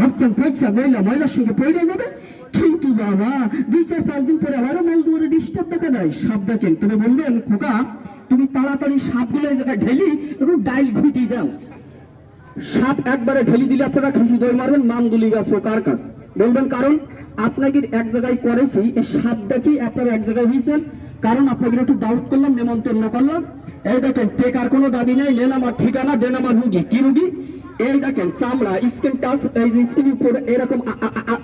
ভাবছেন পয়সা মহিলা মহিলার সঙ্গে পড়ে যাবে। কিন্তু বাবা, দুই চার পাঁচ দিন পরে আবারও মাল দুয়ারে ডিস্টার্ব দেখা দেয়। সাপ দেখেন। তবে বলবেন খোকা, তুমি তাড়াতাড়ি সাপগুলো জায়গায় ঢেলি, একটু ডাইল ঘুটি দাও। সাপ একবারে ঢেলি দিলে আপনারা খাসি দৌড় মারবেন নাম দুলি গাছ কার কাছ? বলবেন, কারণ আপনাকে এক জায়গায় করেছি, এই সাপটা কি আপনারা এক জায়গায় হয়েছেন। কারণ আপনাকে একটু ডাউট করলাম নেমন্তন্ন করলাম। এই দেখেন, টেকার কোনো দাবি নেই নেন আমার ঠিকানা, দেন আমার রুগী। কি রুগী? এই দেখেন চামড়া স্কিন টাচ এই যে স্কিন উপর এরকম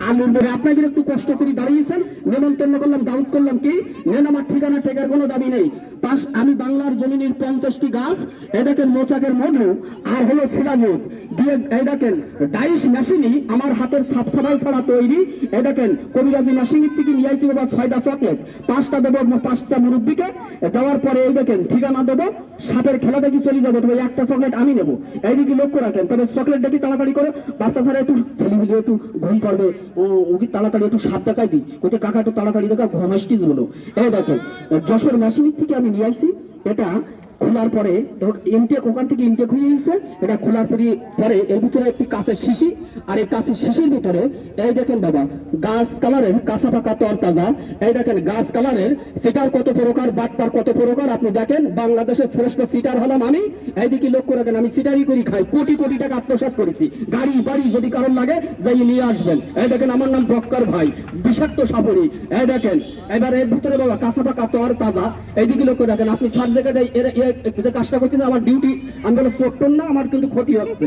আলুর মধ্যে আপনাকে একটু কষ্ট করে দাঁড়িয়েছেন। নেমন্তন্ন করলাম ডাউট করলাম কি? নেন, আমার ঠিকানা টেকার কোনো দাবি নেই। পাশ, আমি বাংলার জমিনের পঞ্চাশটি গাছ, এই দেখেন মোচাকের মধু, আর হলো সিরাজুদ দিয়ে এই দেখেন ডাইস মেশিনই আমার হাতের সাবসাবাল ছাড়া তৈরি। এই দেখেন, কবিরাজি মেশিনের থেকে নিয়ে আসি বাবা ছয়টা চকলেট পাঁচটা দেবো পাঁচটা মুরব্বীকে। দেওয়ার পরে এই দেখেন, ঠিকানা দেবো। সাপের খেলা দেখি চলে যাব? তবে একটা চকলেট আমি নেব। এইদিকে লক্ষ্য রাখেন, তবে চকলেট দেখি তাড়াতাড়ি করে বাচ্চা ছাড়া একটু ছেলেগুলো একটু ঘুম করবে ওকে তাড়াতাড়ি একটু সাত টাকায় দিই। ওকে কাকা একটু তাড়াতাড়ি দেখা ঘুমাইছিস বলো। এই দেখো, যশোর মেশিন থেকে আমি নিয়ে আসছি। এটা খোলার পরে ইনটেক, ওখান থেকে ইনটেক হয়ে গেছে এটা খোলার পরে পরে এর ভিতরে একটি কাঁচের শিশি, আর এই কাঁচের শিশির ভিতরে, এই দেখেন বাবা, গাছ কালারের কাঁচা পাকা তরতাজা। এই দেখেন গাছ কালারের সিটার কত প্রকার, বাটপার কত প্রকার, আপনি দেখেন, বাংলাদেশের শ্রেষ্ঠ সিটার হলাম আমি। এইদিকে লক্ষ্য রাখেন, আমি সিটারই করি, খাই। কোটি কোটি টাকা আত্মসাৎ করেছি। গাড়ি, বাড়ি যদি কারণ লাগে, যাই নিয়ে আসবেন। এই দেখেন আমার নাম বক্কর ভাই, বিষাক্ত সাপড়ি। এই দেখেন, এবার এর ভিতরে বাবা, কাঁচা পাকা তর তাজা এইদিকে লক্ষ্য রাখেন, আপনি সার জায়গায় এর যে কাজটা করতেছে আমার ডিউটি আমি বলে না আমার কিন্তু ক্ষতি হচ্ছে।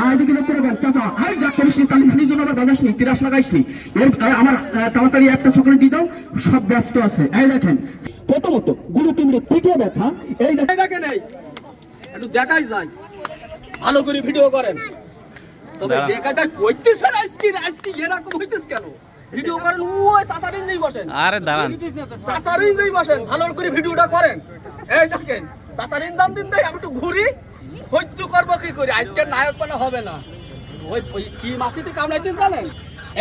আর এদিকে লক্ষ্য রাখেন চাচা হাই যা করিস নি তালি জন্য আবার বাজাস নি তিরাস লাগাইস নি। এর আমার তাড়াতাড়ি একটা চকলেট দিয়ে দাও সব ব্যস্ত আছে। এই দেখেন প্রথমত গুরু কিমড়ে পিঠে ব্যথা এই দেখেন। দেখেন এই একটু দেখাই যায় ভালো করে ভিডিও করেন। তবে যে কাজটা করতেছেন আজকে আজকে এরকম হইতেছ কেন? ভিডিও করেন ওই সাসারিন যেই বসেন। আরে দাঁড়ান। সাসারিন যেই বসেন ভালো করে ভিডিওটা করেন। এই দেখেন দাম দিন দেয়, আমি একটু ঘুরি। সহ্য করব কি করি? আজকে নায়ক মানে হবে না। ওই কি কামড়াইতে জানেন?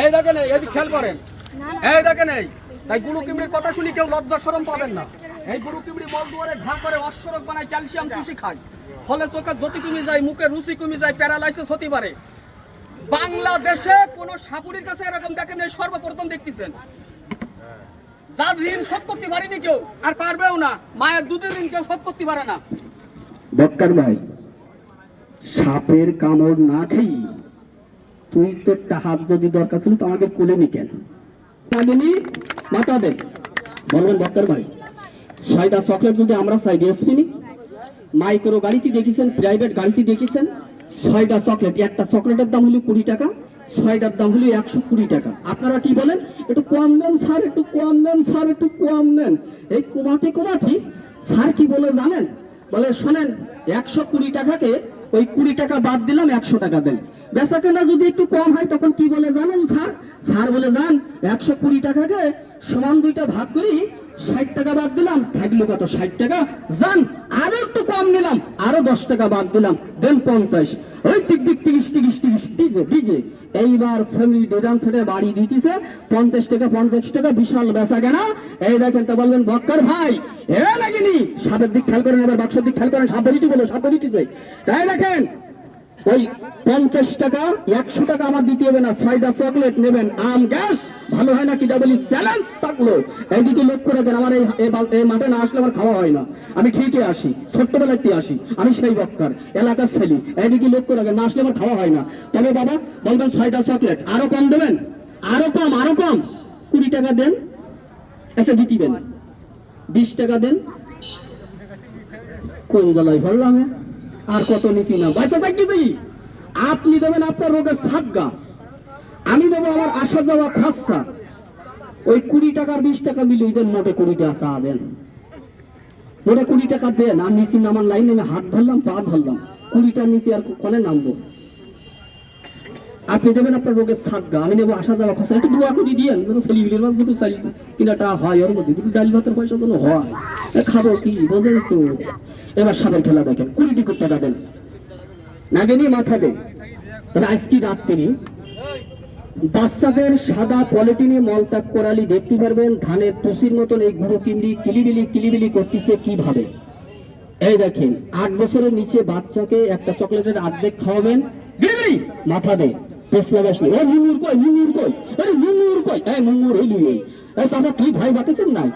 এই দেখেন খেয়াল করেন। এই দেখেন, এই। তাই গুরু কিমড়ির কথা শুনি কেউ লজ্জা শরম পাবেন না। এই গুরু কিমড়ি মল দুয়ারে ঘা করে অশ্বরক বানায় ক্যালসিয়াম খুশি খায়। ফলে চোখের জ্যোতি কমে যায় মুখের রুচি কমে যায়, প্যারালাইসিস হতে পারে। বাংলাদেশে কোন সাপুরির কাছে এরকম দেখেন সর্বপ্রথম দেখতেছেন। যার ঋণ শোধ করতে পারেনি কেউ আর পারবেও না। মায়ের দুধের ঋণ কেউ শোধ করতে পারে না। বক্কার ভাই সাপের কামড় না খেয়ে তুই তো হাত যদি দরকার ছিল তো আমাকে কোলে নি কেন? নাগিনি মাথা দে। বলবেন বক্কার ভাই ছয়টা চকলেট যদি আমরা চাই ডিএসপি নি মাইক্রো গাড়িতে দেখেছেন প্রাইভেট গাড়িতে দেখেছেন ছয়টা চকলেট একটা চকলেটের দাম হলো কুড়ি টাকা ছয়টার দাম হলো একশো কুড়ি টাকা। আপনারা কি বলেন? একটু কম দেন স্যার, একটু কম দেন স্যার, একটু কম দেন এই কোমাতে কোমাতি, স্যার কি বলে জানেন? বলে, শোনেন, একশো কুড়ি টাকাকে, ওই কুড়ি টাকা বাদ দিলাম, একশো টাকা দেন। বেচা কেনা যদি একটু কম হয়, তখন কি বলে জানেন, স্যার? স্যার বলে যান একশো কুড়ি টাকাকে সমান দুইটা ভাগ করি ষাট টাকা বাদ দিলাম, থাকল কত ষাট টাকা? যান, আরও একটু কম দিলাম আরও দশ টাকা বাদ দিলাম, দেন পঞ্চাশ। ওই টিক টিক টিকিস টিকিস টিকিস ডিজে ডিজে এইবার সেমি ডেডান সেটে বাড়ি দিতেছে, পঞ্চাশ টাকা পঞ্চাশ টাকা, বিশাল বেচা কেনা। এই দেখেন তো বলবেন, বক্কর ভাই, এ লাগেনি সাপের দিক খেয়াল করেন, এবার বাক্সের দিক খেয়াল করেন সাপ দিতে বলে সাপ দিতেছে তাই দেখেন ওই পঞ্চাশ টাকা, একশো টাকা আমার দিতে হবে না। ছয়টা চকলেট নেবেন। আম, গ্যাস, ভালো হয় না কি ডাবলি চ্যালেঞ্জ থাকল। এইদিকে লক্ষ্য রাখেন, আমার এই মাঠে না আসলে আমার খাওয়া হয় না। আমি ঠিকই আসি ছোট্টবেলাতে আসি। আমি সেই বক্কার, এলাকার ছেলে। এইদিকে লক্ষ্য রাখেন, না আসলে আমার খাওয়া হয় না। তবে বাবা, বলবেন ছয়টা চকলেট আরও কম দেবেন? আরও কম আরও কম। কুড়ি টাকা দেন। এসে জিতিবেন বিশ টাকা দেন। কোন জ্বালাই ভরলাম এ? আর কত নিছি না। বাচ্চা থাকি যাই আপনি দেবেন আপনার রোগের সাজ্ঞা আমি দেবো আমার আসা যাওয়া খাসা ওই কুড়ি টাকার বিশ টাকা মিলিয়ে দেন মোটে কুড়ি টাকা দেন। মোটে কুড়ি টাকা দেন। আর নিচি নামার লাইনে আমি হাত ধরলাম, পা ধরলাম। কুড়িটা নিচে আর কোনে নামবো। আপনি দেবেন আপনার রোগের সাজ্ঞা আমি নেব আসা যাওয়া খসা একটু দোয়া করে দিয়েন। যেন ছেলেগুলির মাছ দুটো চাল কিনাটা হয়, ওর মধ্যে দুটো ডাল ভাতের পয়সা যেন হয়। খাব কি? বোঝেন তো। এবার সাপের খেলা দেখেন, কুড়ি টিকিট টাকা দেন নাগিনি মাথা দেন তবে আজকে রাত্রি বাচ্চাদের সাদা পলিটিনে মলত্যাগ করালি দেখতে পারবেন, ধানের তুষির মতন এই গুঁড়ো কিমড়ি কিলিবিলি কিলিবিলি করতেছে কীভাবে? এই দেখেন, আট বছরের নিচে বাচ্চাকে একটা চকলেটের অর্ধেক খাওয়াবেন। মাথা দে। মুমুর কই মুমুর কই? আরে মুমুর কই? এই মুমুর হইলি এই চাচা, তুই ভাই বাতেছেন নাই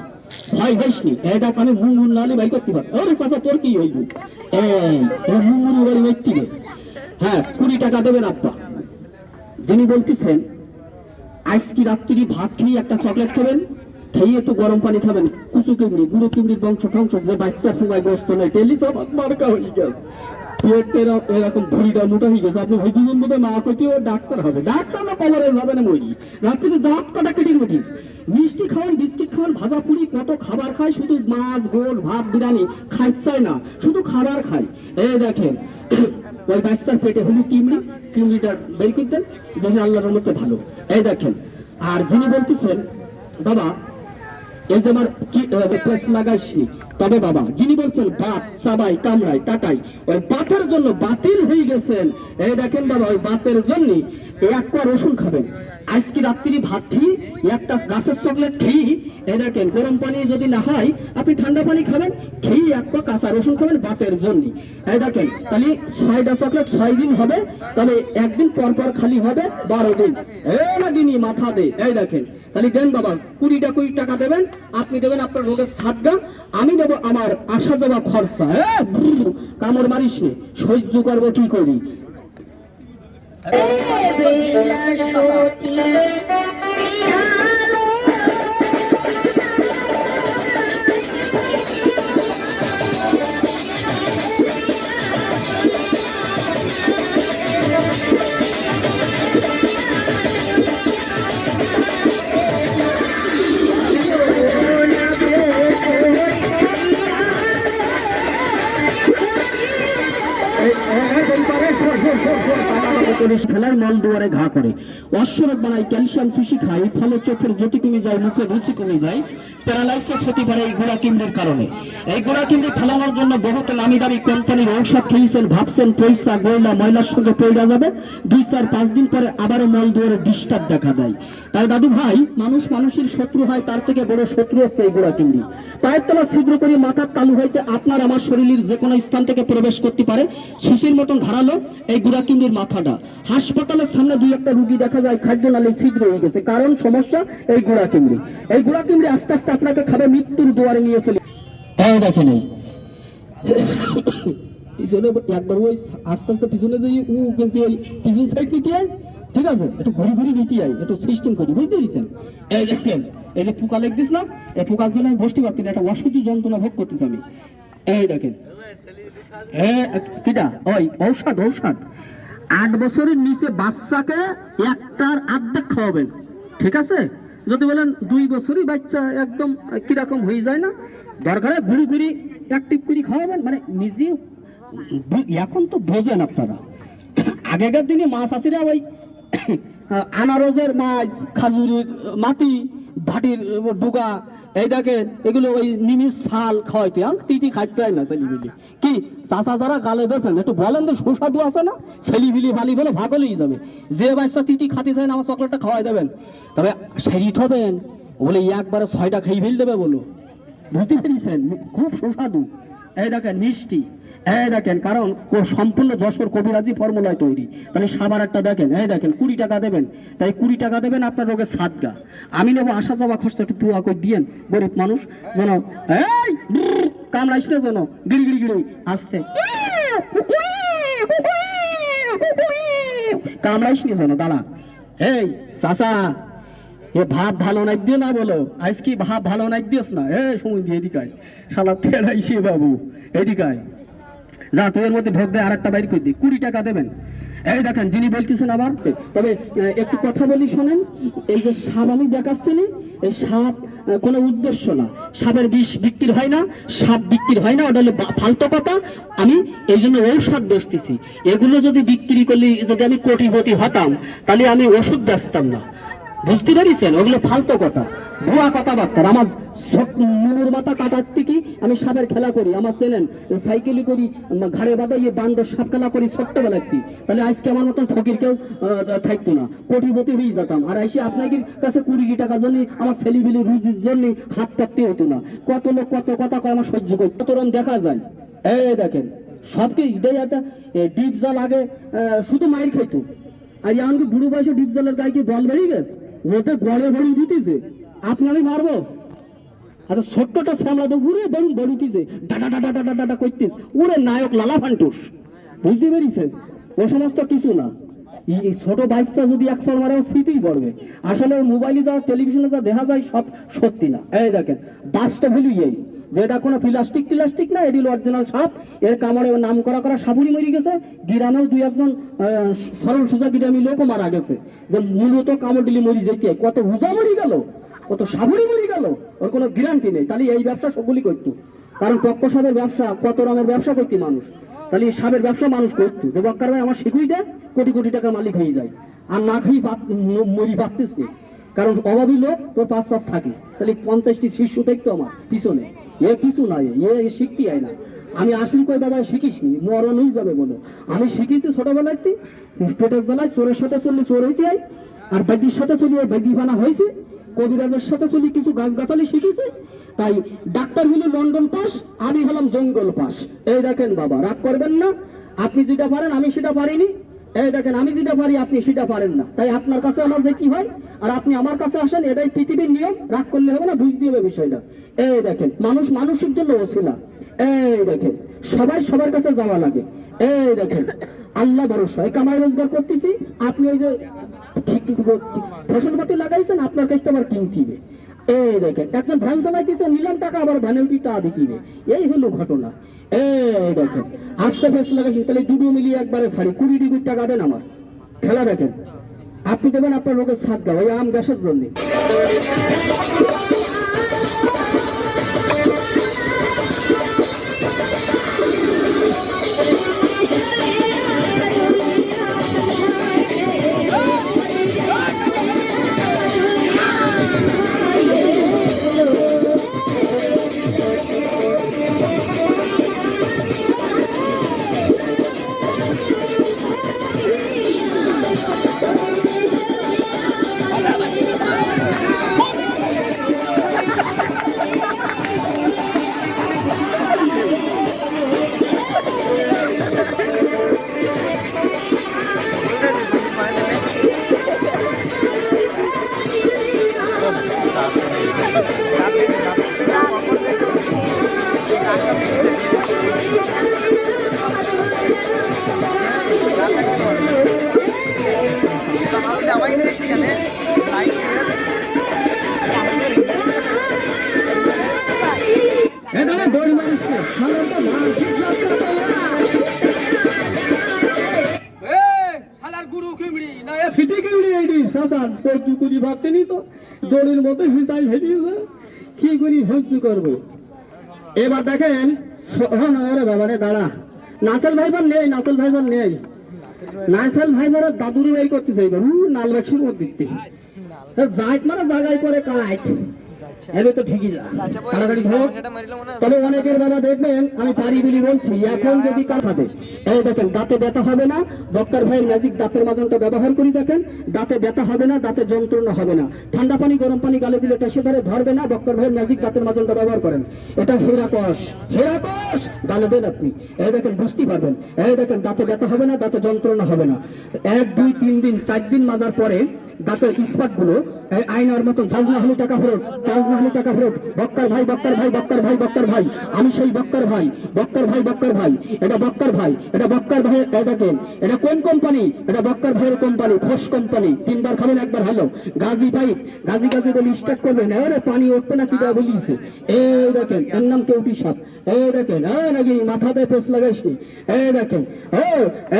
ভাই ভাইস নি কানে আমি মুমুর নালে ভাই করতে পার। আরে পাশা, তোর কি হইব এই মুমুন মুমুর বাড়ি ব্যক্তি হ্যাঁ কুড়ি টাকা দেবেন আপা যিনি বলতেছেন, আজকে রাত্রি ভাত খেয়ে একটা চকলেট খাবেন, খেয়ে একটু গরম পানি খাবেন। কুচু কিমড়ি, গুঁড়ো কিমড়ির বংশ টংশ যে বাচ্চা ফুমায় গোস্ত নয়। টেলিসব মার্কা হয়ে গেছে এরকম মোটা হয়ে গেছে। আপনি ভাই দুজন মা কইতেও ডাক্তার হবে। ডাক্তার না যাবে না মরি দাঁত কাটা কেটে মিষ্টি খাওয়ান, বিস্কিট খাওয়ান, ভাজা পুরি, কত খাবার খায়? শুধু মাছ, গোল, ভাত, বিরিয়ানি খাইছাই না। শুধু খাবার খায়। এই দেখেন, ওই বাচ্চার পেটে হলু কিমড়ি, কিমড়িটা বের করে দেন। দেখেন আল্লাহর মধ্যে ভালো। এই দেখেন, আর যিনি বলতেছেন, বাবা এই যে আমার কি প্রেস লাগাইছি, তবে বাবা, যিনি বলছেন বাপ, সাবাই, কামড়াই, টাটাই, ওই বাতের জন্য বাতিল হয়ে গেছেন। এই দেখেন বাবা, ওই বাতের জন্য এক কোয়া রসুন খাবেন। আজকে রাত্রি ভাত খেয়ে একটা গাছের চকলেট খেয়ে এই দেখেন, গরম পানি যদি না হয়, আপনি ঠান্ডা পানি খাবেন, খেয়ে এক কোয়া কাঁচা রসুন খাবেন বাতের জন্য। এই দেখেন, তাহলে ছয়টা চকলেট ছয় দিন হবে তাহলে একদিন পর পর খালি হবে, বারো দিন। এই না দিনই মাথা দে, এই দেখেন। তাহলে দেন বাবা, কুড়িটা কুড়ি টাকা দেবেন, আপনি দেবেন আপনার রোগের সাদগা আমি দেবো আমার আসা যাওয়া খরচা হ্যাঁ কামড় মারিস সহ্য করব কি করি? দুয়ারে ঘা করে। অশ্বরোগ বানায় ক্যালসিয়াম চুষি খায়, ফলে চোখের জ্যোতি কমে যায়, মুখের রুচি কমে যায়, প্যারালাইসিস হতে পারে এই গোড়া কিমড়ির কারণে। এই গোড়া কিমড়ি ফেলানোর জন্য বহুত নামি দামি কোম্পানির ঔষধ খেয়েছেন, ভাবছেন পয়সা গয়লা ময়লার সঙ্গে পড়া যাবে। দুই, চার, পাঁচ দিন পরে আবারও মল দুয়ারে ডিস্টার্ব দেখা দেয়। তাই দাদু ভাই, মানুষ মানুষের শত্রু হয়, তার থেকে বড় শত্রু হচ্ছে এই গোড়া কিমড়ি পায়ের তলা ছিদ্র করে মাথার তালু হইতে আপনার আমার শরীরের যে কোনো স্থান থেকে প্রবেশ করতে পারে। সুসির মতন ধারালো এই গুড়া কিমড়ির মাথাটা। হাসপাতালের সামনে দুই একটা রুগী দেখা যায় খাদ্য নালে ছিদ্র হয়ে গেছে। কারণ সমস্যা এই গুড়া কিমড়ি এই গুড়া কিমড়ি আস্তে আস্তে আপনাকে খাবে মৃত্যুর দুয়ারে নিয়ে চলে এই দেখেন এই। পিছনে একবার ওই আস্তে আস্তে পিছনে দিয়ে উ কিন্তু ওই পিছন সাইড নিতে আয় ঠিক আছে? একটু ঘুরি ঘুরি নিতে আয় একটু সিস্টেম করি বুঝতে পেরেছেন? এই দেখেন এই যে পোকা লেগ দিস না এই পোকার জন্য আমি বসতে পারছি না একটা অসহ্য যন্ত্রণা ভোগ করতেছি আমি। এই দেখেন। এ, কিটা? ওই ঔষধ ঔষধ। আট বছরের নিচে বাচ্চাকে একটার আর্ধেক খাওয়াবেন। ঠিক আছে? যদি বলেন দুই বছরই বাচ্চা একদম কীরকম হয়ে যায় না, দরকারে ঘুরি ঘুরি অ্যাক্টিভ করে খাওয়াবেন। মানে নিজে এখন তো বোঝেন আপনারা। আগেকার দিনে মাছ আসিরা ওই আনারসের মাছ, খাজুরির মাটি, ভাটির ডুগা এই দেখেন এগুলো ওই নিমিষ ছাল খাওয়াইতে, আর তিতি খাইতে হয় না ছেলিবিলি কি চাষা যারা গালে দেছেন একটু বলেন তো, সুস্বাদু আছে না? ছেলিবিলি বালি বলে ভাগলেই যাবে। যে বাচ্চা তিতি খাতে চায় না, আমার চকলেটটা খাওয়াই দেবেন। তবে সেরি থবেন বলে, একবারে ছয়টা খেয়ে ফেল দেবে বলো। বুঝতে পেরেছেন? খুব সুস্বাদু। এই দেখেন, মিষ্টি। এই দেখেন, কারণ সম্পূর্ণ যশোর কবিরাজি ফর্মুলায় তৈরি। তাহলে সাবার একটা দেখেন হ্যাঁ দেখেন, কুড়ি টাকা দেবেন। তাই কুড়ি টাকা দেবেন আপনার রোগের সাতগা। আমি নেব আসা যাওয়া খরচা একটু পুয়া করে দিয়েন, গরিব মানুষ। যেন, এই কামড়াইস না যেন গিরি গিড়ি গিরি আসতে। কামড়াইস নি যেন, দাঁড়া। এই, চাচা, এ ভাব ভালো নাক দিয়ে না বলো। আজ কি ভাব ভালো নাক দিয়েস না? এ সময় দিয়ে এদিকায় শালা তেরাইছে বাবু এদিকায় যা তুই এর মধ্যে ঢোক দে আর একটা বাইর করে দি কুড়ি টাকা দেবেন। এই দেখেন যিনি বলতেছেন আবার তবে একটু কথা বলি শোনেন। এই যে সাপ আমি দেখাচ্ছি নি, এই সাপ কোনো উদ্দেশ্য না। সাপের বিষ বিক্রি হয় না সাপ বিক্রি হয় না ওটা হলো ফালতু কথা। আমি এই জন্য ঔষধ বেচতেছি। এগুলো যদি বিক্রি করলে যদি আমি কোটিপতি হতাম তাহলে আমি ওষুধ বেচতাম না। বুঝতে পেরেছেন? ওগুলো ফালতু কথা। ভুয়া কথাবার্তা। আমার নুনুর মাথা কাটার থেকে আমি সাপের খেলা করি। আমার চেনেন সাইকেলি করি ঘাড়ে বাঁধাইয়ে বান্দর সাপ খেলা করি ছোট্টবেলা কি তাহলে আজকে আমার মতন ফকির কেউ থাকতো না। কোটিপতি হয়ে যেতাম। আর এসে আপনাদের কাছে কুড়ি টাকার জন্য, আমার ছেলিবিলি রুজির জন্য হাত পাততে হতো না। কত লোক কত কথা কয়, আমার সহ্য করি কত রকম দেখা যায়। এই দেখেন, সবকে ঈদে যাতে ডিপ জল আগে শুধু মায়ের খাইতো। আর এমনকি বুড়ো বয়সে ডিপ জলের গায়ে কি বল বেরিয়ে গেছে? ওতে গড়ে বড়ি দিতেছে। আপনি আমি মারবো। আচ্ছা ছোট্টটা সামলা তো উড়ে বেরুন বেরুতিছে ডাটা ডাটা ডাটা ডাটা করতিস উড়ে নায়ক লালা ফান্টুস বুঝতে পেরেছেন? ও সমস্ত কিছু না। এই- ছোট বাচ্চা যদি একশো মারে ওর স্মৃতিই পড়বে আসলে মোবাইলে যা, টেলিভিশনে যা দেখা যায়, সব সত্যি না। এই দেখেন, বাস্তব হলি এই। যেটা কোনো প্লাস্টিক টিলাস্টিক না, এটি অরিজিনাল সাপ। এর কামড়ে নাম করা করা সাপুরি মরে গেছে। গ্রামেও দুই একজন সরল সোজা গ্রামী লোকও মারা গেছে। যে মূলত কামড় দিলে মরি যেতে কত হুজা মরি গেল? কত সাবুরি মরি গেল। ওর কোনো গ্যারান্টি নেই। তাহলে এই ব্যবসা সবগুলি করতো। কারণ পক্ষ সাপের ব্যবসা, কত রঙের ব্যবসা করতে মানুষ। তাহলে এই সাপের ব্যবসা মানুষ করতো। যে বক্কার ভাই আমার শিখুই দেয় কোটি কোটি টাকা মালিক হয়ে যায়। আর না খাই মরি পারতিস কারণ অভাবী লোক, তোর পাঁচ পাঁচ থাকে। তাহলে পঞ্চাশটি শিষ্য দেখতো আমার, পিছনে। এ কিছু নাই, এ শিখতে হয় না। আমি আসলি কই বাবা শিখিস নি মরণ হয়ে যাবে বলো। আমি শিখেছি ছোটবেলায় পেটের জ্বালায় চোরের সাথে চললে চোর হইতে হয় আর বৈদ্যির সাথে চলি বৈদ্যি বানা হয়েছে। কবিরাজের সাথে চলি কিছু গাছ গাছালি শিখেছে, তাই ডাক্তার হলো লন্ডন পাস, আমি হলাম জঙ্গল পাস। এই দেখেন বাবা, রাগ করবেন না, আপনি যেটা পারেন আমি সেটা পারিনি। এই দেখেন, আমি যেটা পারি আপনি সেটা পারেন না। তাই আপনার কাছে আমার যে কি হয়, আর আপনি আমার কাছে আসেন, এটাই পৃথিবীর নিয়ম, রাগ করলে হবে না, বুঝতে হবে বিষয়টা। এই দেখেন, মানুষ মানুষের জন্য ওসিলা এই দেখেন, সবাই সবার কাছে যাওয়া লাগে। এই দেখেন আল্লাহ ভরসা এই কামাই রোজগার করতেছি। আপনি ওই যে ঠিক ফসলপাতি লাগাইছেন, আপনার কাছে আবার কিনতিবে এই দেখেন, একজন ভ্যান চালাইতেছে, নিলাম টাকা আবার ভ্যানে উঠি টা দিতিবে এই হলো ঘটনা। এই দেখেন আস্তে ফেস লাগাইছি তাহলে দুটো মিলিয়ে একবারে ছাড়ি। কুড়ি ডিগ্রি টাকা দেন আমার। খেলা দেখেন। আপনি দেবেন আপনার রোগের সাত দাও ওই আম গ্যাসের জন্য। সাসান তোর তুই ভাবতে নি তো, দড়ির মতো হিসাই ভেরিয়েছে কি করি সহ্য করব। এবার দেখেন স- হ্যাঁ না রে বাবা রে দাঁড়া। নাসেল ভাইবার নেই, নাসেল ভাইবার নেই। নাসেল ভাইবার দাদুরি বাই করতে এবার উ মধ্যে দিতে জায়ত মানে জায়গায় করে কাজ এবে তো ঠিকই তাড়াতাড়ি হোক তবে অনেকের বাবা দেখবেন আমি পারি বলি বলছি এখন যদি কার হাতে এই দেখেন দাঁতে ব্যথা হবে না ডক্টর ভাই ম্যাজিক দাঁতের মাদনটা ব্যবহার করি দেখেন দাঁতে ব্যথা হবে না দাঁতে যন্ত্রণা হবে না। ঠান্ডা পানি গরম পানি গালে দিলে টেসে ধরে ধরবে না ডক্টর ভাই ম্যাজিক দাঁতের মাদনটা ব্যবহার করেন। এটা হেরাকশ হেরাকস গালে দেন আপনি। এই দেখেন বুঝতে পারবেন। এই দেখেন, দাঁতে ব্যথা হবে না, দাঁতে যন্ত্রণা হবে না। এক, দুই, তিন দিন, চার দিন মাজার পরে দাঁতের ইস্পাতগুলো আইনার মতন কাজ না হলে টাকা ফেরত কাজ না হলে টাকা ফেরত। বক্কার ভাই বক্কার ভাই বক্কার ভাই বক্কার ভাই, আমি সেই বক্কার ভাই বক্কার ভাই বক্কার ভাই, এটা বক্কার ভাই, এটা বক্কার ভাই এই দেখেন, এটা কোন কোম্পানি এটা বক্কার ভাইয়ের কোম্পানি ফোস কোম্পানি তিনবার খাবেন, একবার হ্যালো গাজী পাইপ গাজী গাজী বলে স্টার্ট করবেন। আরে পানি উঠবে না, কি বলিছে? এই দেখেন, এর নাম কেউটি সাপ? এই দেখেন নাকি মাথাতে পোষ লাগাইছি এই দেখেন, ও,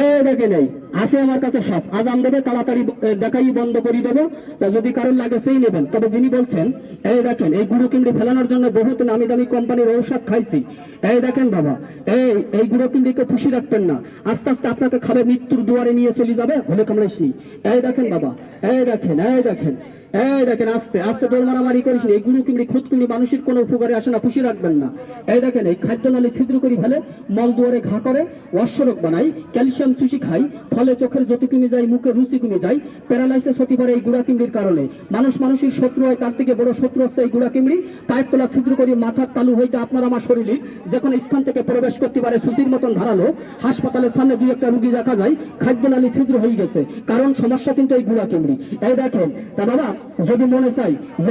এই দেখেন এই, আছে আমার কাছে সব। আজান দেবে, তাড়াতাড়ি দেখাই বন্ধ করে দেবো। তা যদি কারোর লাগে সেই নেবেন। তবে যিনি বলছেন, এই দেখেন, এই গুঁড়ো কিমড়ি ফেলানোর জন্য বহুত নামি দামি কোম্পানির ঔষধ খাইছি। এই দেখেন বাবা, এই এই গুঁড়ো কিমড়িকে খুশি রাখবেন না। আস্তে আস্তে আপনাকে খাবে, মৃত্যুর দুয়ারে নিয়ে চলে যাবে হলে কামড়াইছি এই দেখেন বাবা, এই দেখেন এই দেখেন। এই দেখেন আস্তে আস্তে দৌড় মারামারি করিস এই গুরু কিমড়ি খুদ মানুষের কোনো উপকারে আসে না, খুশি রাখবেন না। এই দেখেন, এই খাদ্য নালী ছিদ্র করে ফেলে, মল দুয়ারে ঘা করে, অশ্বরোগ বানাই, ক্যালসিয়াম চুষি খাই, ফলে চোখের জ্যোতি কমে যায় মুখের রুচি কমে যায়, প্যারালাইসিস হতে পারে এই গুড়া কিমড়ির কারণে। মানুষ মানুষের শত্রু হয়, তার থেকে বড় শত্রু হচ্ছে এই গুড়া কিমড়ি। পায়ের তোলা ছিদ্র করে, মাথার তালু হইতে আপনার আমার শরীরে, যে কোনো স্থান থেকে প্রবেশ করতে পারে, সুচির মতন ধারালো। হাসপাতালের সামনে দুই একটা রুগী দেখা যায় খাদ্য নালী ছিদ্র হয়ে গেছে, কারণ সমস্যা কিন্তু এই গুড়া কিমড়ি। এই দেখেন, তা বাবা যদি মনে চাই যে